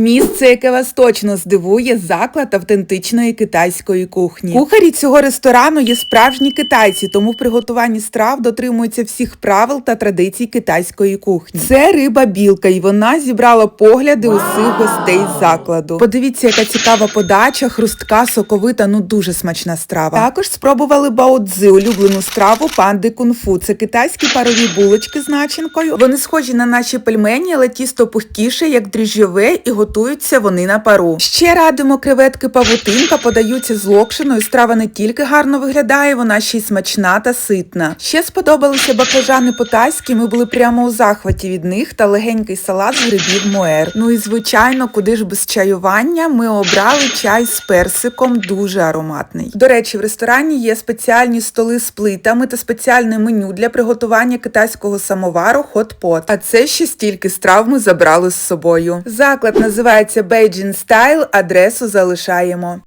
Місце, яке вас точно здивує, заклад автентичної китайської кухні. Кухарі цього ресторану є справжні китайці, тому в приготуванні страв дотримуються всіх правил та традицій китайської кухні. Це риба білка, і вона зібрала погляди усіх гостей закладу. Подивіться, яка цікава подача, хрустка, соковита, ну дуже смачна страва. Також спробували баодзи, улюблену страву панди кунг-фу. Це китайські парові булочки з начинкою. Вони схожі на наші пельмені, але тісто пухкіше, як дріжджове, і готуються вони на пару. Ще радимо креветки павутинка, подаються з локшиною. Страва не тільки гарно виглядає, вона ще й смачна та ситна. Ще сподобалися баклажани по-тайськи. Ми були прямо у захваті від них та легенький салат з грибів муер. Ну і звичайно, куди ж без чаювання, ми обрали чай з персиком, дуже ароматний. До речі, в ресторані є спеціальні столи з плитами та спеціальне меню для приготування китайського самовару хот-pot. А це ще стільки страв ми забрали з собою. Заклад називається Beijing Style, адресу залишаємо.